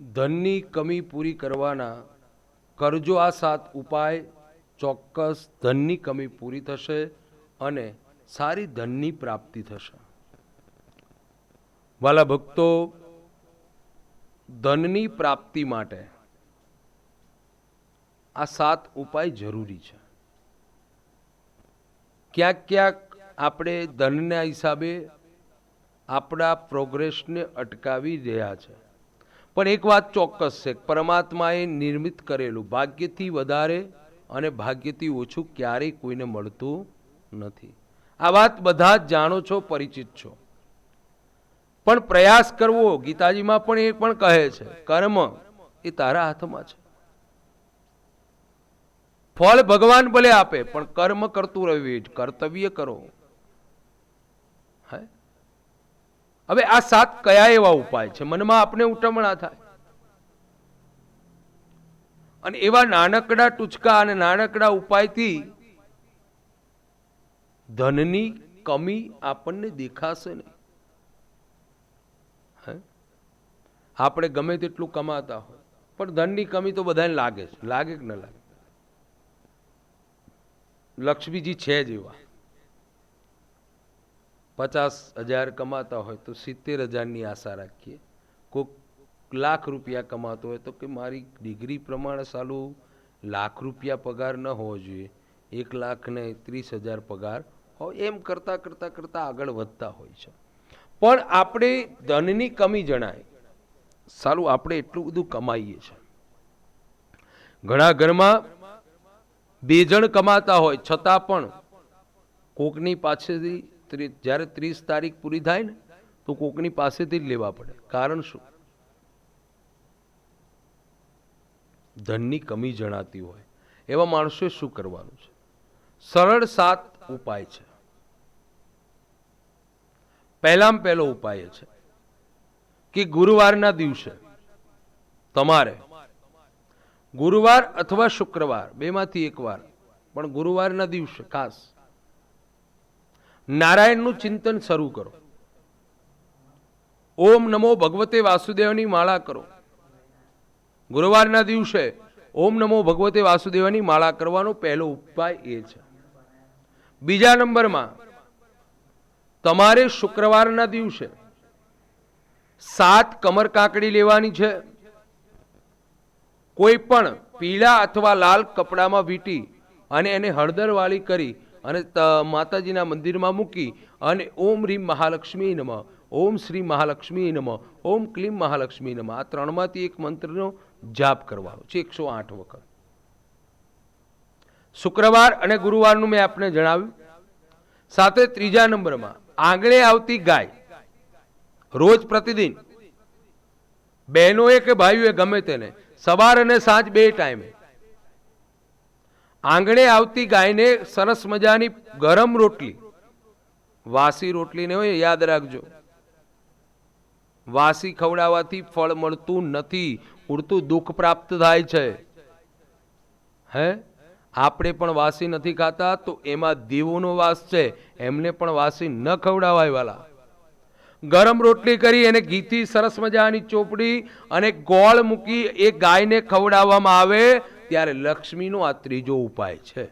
ધનની કમી પૂરી કરવાના કરજો આ સાત ઉપાય. ચોક્કસ ધનની કમી પૂરી થશે અને સારી ધનની પ્રાપ્તિ થશે. વાલા ભક્તો, ધનની પ્રાપ્તિ માટે આ સાત ઉપાય જરૂરી છે. ક્યાંક ક્યાંક આપણે ધનના હિસાબે આપણા પ્રોગ્રેસને અટકાવી રહ્યા છે. પણ એક વાત ચોક્કસ છે, પરમાત્માએ નિર્મિત કરેલું, ભાગ્યથી વધારે અને ભાગ્યથી ઓછું ક્યારેય કોઈને મળતું નથી. આ વાત બધા જ જાણો છો, પરિચિત છો. પણ પ્રયાસ કરવો, ગીતાજીમાં પણ એ પણ કહે છે, કર્મ એ તારા હાથમાં છે. ફળ ભગવાન ભલે આપે, પણ કર્મ કરતું રહેવું કર્તવ્ય કરો હે હવે આ સાત કયા એવા ઉપાય છે? મનમાં આપણે ઉટમણા થાય. અને એવા નાનકડા ટૂચકા અને નાનકડા ઉપાયથી ધનની કમી આપણને દેખાશે નહીં. આપણે ગમે તેટલું કમાતા હોય, પણ ધનની કમી તો બધાને લાગે છે. લાગે કે ન લાગે? લક્ષ્મીજી છે જ એવા. પચાસ હજાર કમાતા હોય તો સિત્તેર હજારની આશા રાખીએ. કોઈક લાખ રૂપિયા કમાતો હોય તો કે મારી ડિગ્રી પ્રમાણે સાલું લાખ રૂપિયા પગાર ન હોવો જોઈએ. એક લાખ ને ત્રીસ હજાર પગાર હોય એમ કરતાં કરતાં કરતાં આગળ વધતા હોય છે. પણ આપણે ધનની કમી જણાય. સારું આપણે એટલું બધું કમાઈએ છીએ ઘણા ઘરમાં બે જણ કમાતા હોય છતાં પણ કોકની પાસેથી જ્યારે ત્રીસ તારીખ પૂરી થાય ને, તો કોકની પાસેથી જ લેવા પડે. કારણ શું? ધનની કમી જણાતી હોય. એવા માણસોએ શું કરવાનું છે? સરળ સાત ઉપાય છે. પહેલામાં પહેલો ઉપાય છે કે ગુરુવારના દિવસે તમારે ગુરુવાર અથવા શુક્રવાર, બેમાંથી એક વાર પણ ગુરુવારના દિવસે ખાસ નારાયણનું ચિંતન શરૂ કરો. ઓમ નમો ભગવતે વાસુદેવની માળા કરો. ગુરુવારના દિવસે ઓમ નમો ભગવતે વાસુદેવની માળા કરવાનો પહેલો ઉપાય એ છે. બીજા નંબરમાં, તમારે શુક્રવારના દિવસે સાત કમર કાકડી લેવાની છે. કોઈ પણ પીળા અથવા લાલ કપડામાં વીંટી અને એને હળદરવાળી કરી અને માતાજીના મંદિરમાં મૂકી અને ઓમ રીમ મહાલક્ષ્મી નમઃ, ઓમ શ્રી મહાલક્ષ્મી નમઃ, ઓમ ક્લીમ મહાલક્ષ્મી નમઃ. આ ત્રણમાંથી એક મંત્રનો જાપ કરવાનો છે, એકસો આઠ વખત. શુક્રવાર અને ગુરુવારનું મેં આપને જણાવ્યું. સાથે ત્રીજા નંબરમાં, આંગણે આવતી ગાય. રોજ પ્રતિદિન. બહેનોએ કે ભાઈઓએ ગમે તેને, સવાર અને સાંજ બે ટાઈમે. આંગણે આવતી ગાયને સરસ મજાની ગરમ રોટલી. વાસી રોટલી ને હોય યાદ રાખજો. વાસી ખવડાવવાથી ફળ મળતું નથી પૂરતું દુઃખ પ્રાપ્ત થાય છે. હે? આપણે પણ વાસી નથી ખાતા તો એમાં દેવોનો વાસ છે. એમને પણ વાસી ન ખવડાવાય વાલા. ગરમ રોટલી કરી એને ઘીથી સરસ મજાની ચોપડી અને ગોળ મૂકી એ ગાયને ખવડાવવામાં આવે ત્યારે લક્ષ્મીનો આ ત્રીજો ઉપાય છે.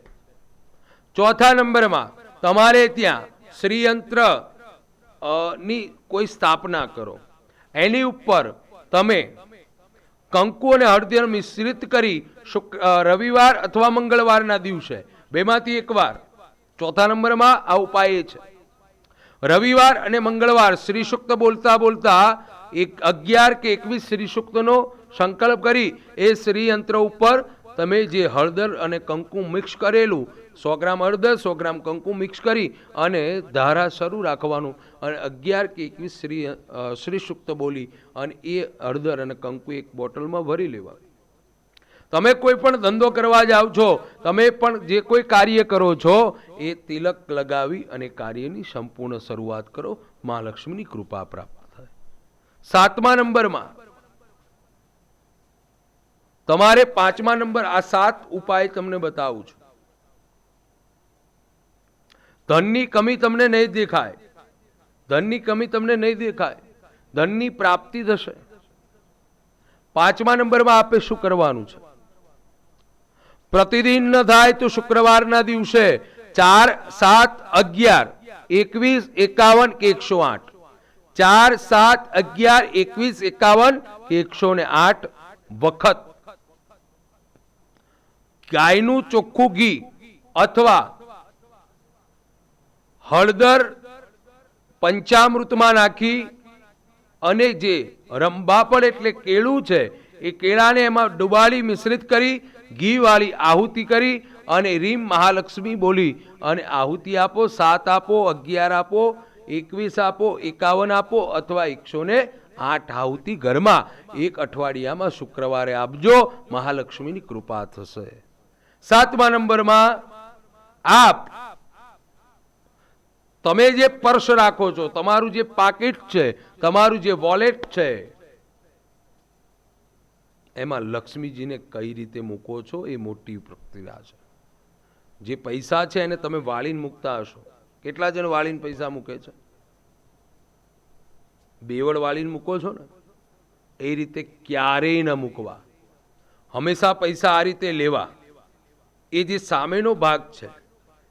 ચોથા નંબરમાં, તમારે ત્યાં શ્રીયંત્રની કોઈ સ્થાપના કરો. એની ઉપર તમે કંકુ અને હળદર મિશ્રિત કરી રવિવાર અથવા મંગળવારના દિવસે, બેમાંથી એકવાર. ચોથા નંબરમાં આ ઉપાય છે. રવિવાર અને મંગળવાર શ્રી સુક્ત બોલતા બોલતા એક અગિયાર કે એકવીસ શ્રી સુક્તનો સંકલ્પ કરી એ શ્રીયંત્ર ઉપર તમે જે હળદર અને કંકુ મિક્સ કરેલું, સો ગ્રામ હળદર, સો ગ્રામ કંકુ મિક્સ કરી અને ધારા શરૂ રાખવાનું. અને અગિયાર કે એકવીસ શ્રી શ્રી સુક્ત બોલી અને એ હળદર અને કંકુ એક બોટલમાં ભરી લેવા. તમે કોઈ પણ ધંધો કરવા જાઓ છો, તમે પણ જે કોઈ કાર્ય કરો છો, એ તિલક લગાવી અને કાર્યની સંપૂર્ણ શરૂઆત કરો. મહાલક્ષ્મીની કૃપા પ્રાપ્ત થાય. સાતમા નંબરમાં તમારે પાંચમા નંબર આ સાત ઉપાય તમને બતાવું છું. ધનની કમી તમને નહીં દેખાય. ધનની કમી તમને નહીં દેખાય. ધનની પ્રાપ્તિ થશે. પાંચમા નંબરમાં આપે શું કરવાનું છે? પ્રતિદિન ન થાય તો શુક્રવારના દિવસે ચાર, સાત, અગિયાર, એકવીસ, એકાવન, કે એકસો આઠ. ચાર, સાત, અગિયાર, એકવીસ, એકાવન, કે એકસો ને આઠ વખત. ગાયનું ચોખ્ખું ઘી અથવા હળદર પંચામૃતમાં નાખી અને જે રંભાપડ એટલે કેળું છે, એ કેળાને એમાં ડુબાડી મિશ્રિત કરી, ઘીવાળી આહુતિ કરી અને રીમ મહાલક્ષ્મી બોલી અને આહુતિ આપો, સાત આપો, અગિયાર આપો, એકવીસ આપો, એકાવન આપો અથવા એકસો ને આઠ આહુતિ ઘરમાં એક અઠવાડિયામાં શુક્રવારે આપજો. મહાલક્ષ્મીની કૃપા થશે. સાતમા નંબરમાં આપ. તમે જે પર્સ રાખો છો, તમારું જે પાકીટ છે, તમારું જે વોલેટ છે, એમાં લક્ષ્મીજીને કઈ રીતે મૂકો છો એ મોટી પ્રક્રિયા છે. જે પૈસા છે એને તમે વાળીને મૂકતા હશો. કેટલા જણ વાળીને પૈસા મૂકે છે? બેવડ વાળીને મૂકો છો ને? એ રીતે ક્યારેય ન મૂકવા. હંમેશા પૈસા આ રીતે લેવા. એ જે સામેનો ભાગ છે,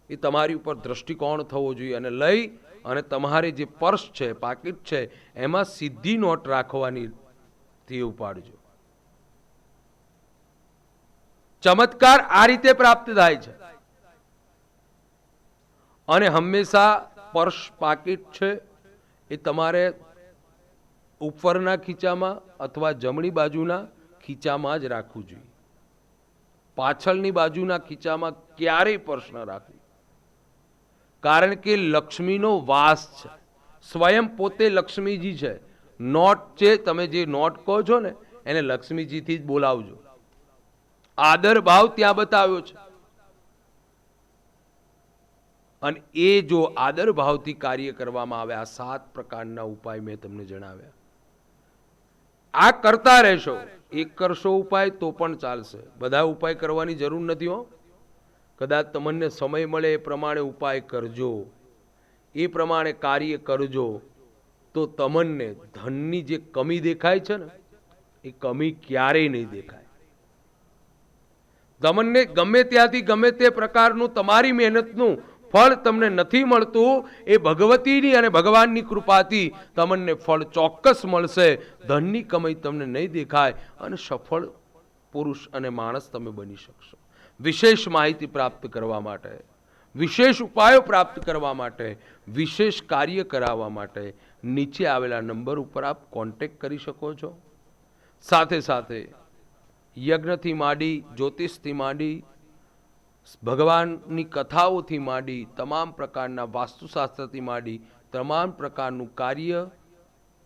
એ તમારી ઉપર દ્રષ્ટિકોણ થવો જોઈએ અને લઈ અને તમારે જે પર્સ છે, પાકીટ છે, એમાં સીધી નોટ રાખવાની તે ઉપાડજો. ચમત્કાર આ રીતે પ્રાપ્ત થાય છે. અને હંમેશા પર્સ, પાકીટ છે, એ તમારે ઉપરના ખીચામાં અથવા જમણી બાજુના ખીચામાં જ રાખવું જોઈએ. પાછળની બાજુના ખીચામાં ક્યારેય પર્સ ન રાખવી કારણ કે લક્ષ્મીનો વાસ છે. સ્વયં પોતે લક્ષ્મીજી છે. નોટ છે, તમે જે નોટ કહો છો ને, એને લક્ષ્મીજીથી જ બોલાવજો. આદર ભાવ ત્યાં બતાવ્યો છે. અને એ જો આદર ભાવથી કાર્ય કરવામાં આવે, આ સાત પ્રકારના ઉપાય મેં તમને જણાવ્યા. આ કરતા રહેશો. એક કરશો ઉપાય તો પણ ચાલશે. બધા ઉપાય કરવાની જરૂર નથી હો. કદાચ તમને સમય મળે એ પ્રમાણે ઉપાય કરજો. એ પ્રમાણે કાર્ય કરજો. તો તમને ધનની જે કમી દેખાય છે ને, એ કમી ક્યારેય નહીં દેખાય. તમને ગમે ત્યાંથી ગમે તે પ્રકારનું તમારી મહેનતનું ફળ તમને નથી મળતું, એ ભગવતીની અને ભગવાનની કૃપાથી તમને ફળ ચોક્કસ મળશે. ધનની કમાઈ તમને નહીં દેખાય અને સફળ પુરુષ અને માણસ તમે બની શકશો. વિશેષ માહિતી પ્રાપ્ત કરવા માટે, વિશેષ ઉપાયો પ્રાપ્ત કરવા માટે, વિશેષ કાર્ય કરાવવા માટે નીચે આવેલા નંબર ઉપર આપ કોન્ટેક્ટ કરી શકો છો. સાથે સાથે યજ્ઞથી માંડી, જ્યોતિષથી માંડી ભગવાનની કથાઓથી માંડી, તમામ પ્રકારના વાસ્તુશાસ્ત્રથી માંડી, તમામ પ્રકારનું કાર્ય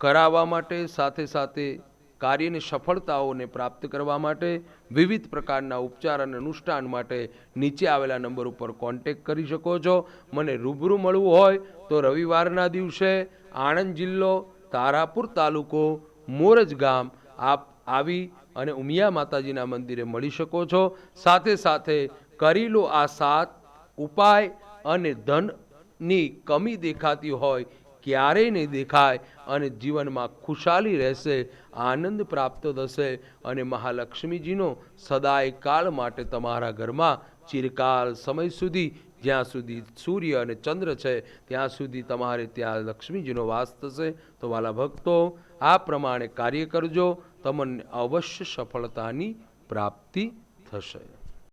કરાવવા માટે, સાથે સાથે કાર્યની સફળતાઓને પ્રાપ્ત કરવા માટે, વિવિધ પ્રકારના ઉપચાર અને અનુષ્ઠાન માટે નીચે આવેલા નંબર ઉપર કોન્ટેક કરી શકો છો. મને રૂબરૂ મળવું હોય તો રવિવારના દિવસે આણંદ જિલ્લો, તારાપુર તાલુકો, મોરજ ગામ આપ આવી અને ઉમિયા માતાજીના મંદિરે મળી શકો છો. સાથે સાથે કરી લો આ સાત ઉપાય અને ધનની કમી દેખાતી હોય, ક્યારેય નહીં દેખાય અને જીવનમાં ખુશાલી રહેશે, આનંદ પ્રાપ્ત થશે અને મહાલક્ષ્મીજીનો સદાય કાળ માટે તમારા ઘરમાં ચિરકાલ સમય સુધી, જ્યાં સુધી સૂર્ય અને ચંદ્ર છે, ત્યાં સુધી તમારે ત્યાં લક્ષ્મીજીનો વાસ થશે. તો વાલા ભક્તો, આ પ્રમાણે કાર્ય કરજો, તમને અવશ્ય સફળતાની પ્રાપ્તિ થશે.